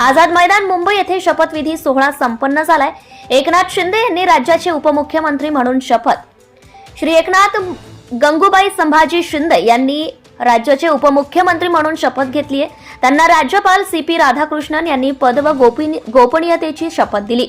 आझाद मैदान मुंबई येथे शपथविधी सोहळा संपन्न झालाय. एकनाथ शिंदे यांनी राज्याचे उपमुख्यमंत्री म्हणून शपथ. श्री एकनाथ गंगूबाई संभाजी शिंदे यांनी राज्याचे उपमुख्यमंत्री म्हणून शपथ घेतली आहे त्यांना राज्यपाल सी पी राधाकृष्णन यांनी पद व गोपनी- गोपनीयतेची शपथ दिली.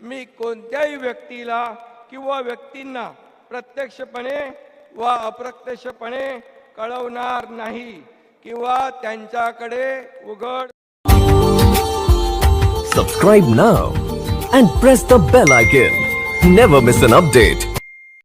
मी कोणत्याही व्यक्तीला किंवा व्यक्तींना प्रत्यक्षपणे वा अप्रत्यक्षपणे कळवणार नाही किंवा त्यांच्याकडे उघड subscribe now and press the bell icon never miss an update